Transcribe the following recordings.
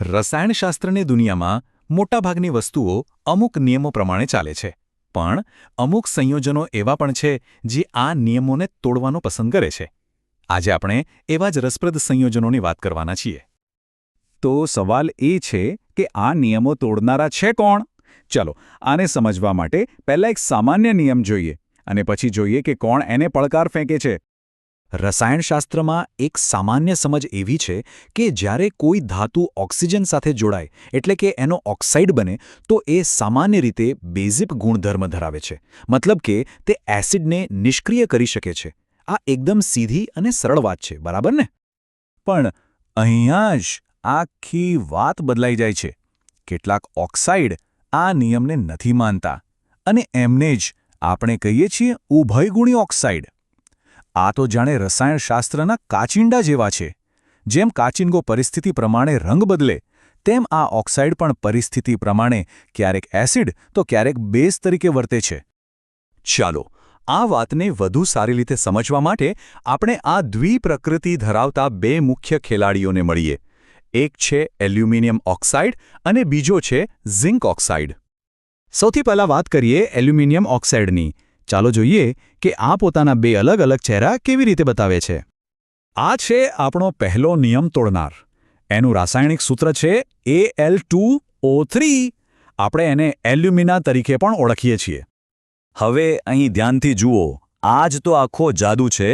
રસાયણશાસ્ત્રની દુનિયામાં મોટાભાગની વસ્તુઓ અમુક નિયમો પ્રમાણે ચાલે છે. પણ અમુક સંયોજનો એવા પણ છે જે આ નિયમોને તોડવાનો પસંદ કરે છે. આજે આપણે એવા જ રસપ્રદ સંયોજનોની વાત કરવાના છીએ. તો સવાલ એ છે કે આ નિયમો તોડનારા છે કોણ? ચલો, આને સમજવા માટે પહેલા એક સામાન્ય નિયમ જોઈએ અને પછી જોઈએ કે કોણ એને પડકાર ફેંકે છે. રસાયણશાસ્ત્રમાં એક સામાન્ય સમજ એવી છે કે જ્યારે કોઈ ધાતુ ઓક્સિજન સાથે જોડાય, એટલે કે એનો ઓક્સાઇડ બને, તો એ સામાન્ય રીતે બેઝિક ગુણધર્મ ધરાવે છે. મતલબ કે તે એસિડને નિષ્ક્રિય કરી શકે છે. આ એકદમ સીધી અને સરળ વાત છે, બરાબર ને? પણ અહીંયા જ આખી વાત બદલાઈ જાય છે. કેટલાક ઓક્સાઇડ આ નિયમને નથી માનતા અને એમને જ આપણે કહીએ છીએ ઉભયગુણી ઓક્સાઇડ. આ તો જાણે રસાયણશાસ્ત્રના કાચિંડા જેવા છે. જેમ કાચિંગો પરિસ્થિતિ પ્રમાણે રંગ બદલે, તેમ આ ઓક્સાઇડ પણ પરિસ્થિતિ પ્રમાણે ક્યારેક એસિડ, તો ક્યારેક બેઝ તરીકે વર્તે છે. ચાલો, આ વાતને વધુ સારી રીતે સમજવા માટે આપણે આ દ્વિપ્રકૃતિ ધરાવતા બે મુખ્ય ખેલાડીઓને મળીએ. એક છે એલ્યુમિનિયમ ઓક્સાઇડ અને બીજો છે ઝિંક ઓક્સાઇડ. સૌથી પહેલાં વાત કરીએ એલ્યુમિનિયમ ઓક્સાઇડની. ચાલો જોઈએ કે આ પોતાના બે અલગ અલગ ચહેરા કેવી રીતે બતાવે છે. આ છે આપણો પહેલો નિયમ તોડનાર. એનું રાસાયણિક સૂત્ર છે A L two O three. આપણે એને એલ્યુમિના તરીકે પણ ઓળખીએ છીએ. હવે અહીં ધ્યાનથી જુઓ, આ જ તો આખો જાદુ છે.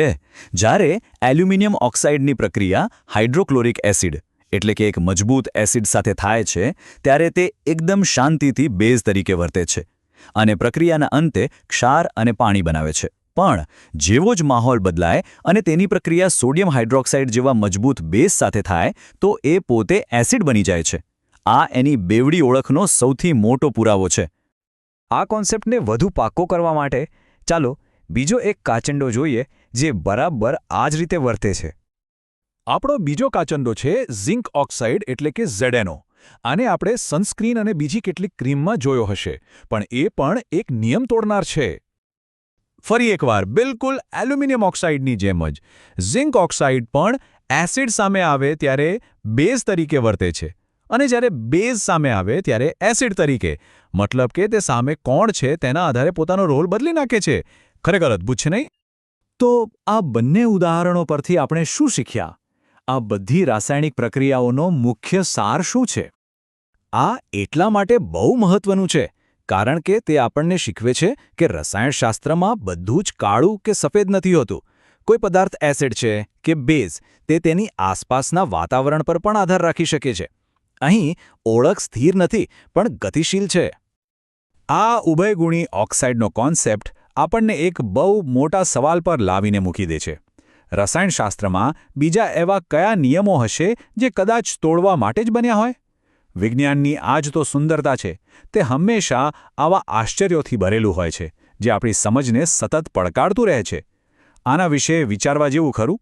જ્યારે એલ્યુમિનિયમ ઓક્સાઇડની પ્રક્રિયા હાઇડ્રોક્લોરિક એસિડ, એટલે કે એક મજબૂત એસિડ સાથે થાય છે, ત્યારે તે એકદમ શાંતિથી બેઝ તરીકે વર્તે છે. અને પ્રક્રિયાના અંતે ક્ષાર અને પાણી બનાવે છે. પણ જેવો જ માહોલ બદલાય અને તેની પ્રક્રિયા સોડિયમ હાઇડ્રોક્સાઇડ જેવા મજબૂત બેઝ સાથે થાય, તો એ પોતે એસિડ બની જાય છે. આ એની બેવડી ઓળખનો સૌથી મોટો પુરાવો છે. આ કોન્સેપ્ટને વધુ પાક્કો કરવા માટે ચાલો બીજો એક કાચંડો જોઈએ, જે બરાબર આ જ રીતે વર્તે છે. આપણો બીજો કાચંડો છે ઝિંક ઓક્સાઇડ એટલે કે ઝેડેનો. આને આપણે સનસ્ક્રીન અને બીજી કેટલીક ક્રીમમાં જોયો હશે, પણ એ પણ એક નિયમ તોડનાર છે. ફરી એકવાર, બિલકુલ એલ્યુમિનિયમ ઓક્સાઇડની જેમ જ. ઝિંક ઓક્સાઇડ પણ એસિડ સામે આવે ત્યારે બેઝ તરીકે વર્તે છે, અને જ્યારે બેઝ સામે આવે ત્યારે એસિડ તરીકે. મતલબ કે તે સામે કોણ છે તેના આધારે પોતાનો રોલ બદલી નાખે છે. ખરેખર અદ્ભુત છે નહીં? તો આ બંને ઉદાહરણો પરથી આપણે શું શીખ્યા? આ બધી રાસાયણિક પ્રક્રિયાઓનો મુખ્ય સાર શું છે? આ એટલા માટે બહુ મહત્વનું છે, કારણ કે તે આપણને શીખવે છે કે રસાયણશાસ્ત્રમાં બધું જ કાળું કે સફેદ નથી હોતું. કોઈ પદાર્થ એસિડ છે કે બેઝ, તે તેની આસપાસના વાતાવરણ પર પણ આધાર રાખી શકે છે. અહીં ઓળખ સ્થિર નથી, પણ ગતિશીલ છે. આ ઉભયગુણી ઓક્સાઇડનો કોન્સેપ્ટ આપણને એક બહુ મોટા સવાલ પર લાવીને મૂકી દે છે. રસાયણશાસ્ત્રમાં બીજા એવા કયા નિયમો હશે જે કદાચ તોડવા માટે જ બન્યા હોય? વિજ્ઞાનની આ જ તો સુંદરતા છે, તે હંમેશા આવા આશ્ચર્યોથી ભરેલું હોય છે, જે આપણી સમજને સતત પડકારતું રહે છે. આના વિશે વિચારવા જેવું ખરું?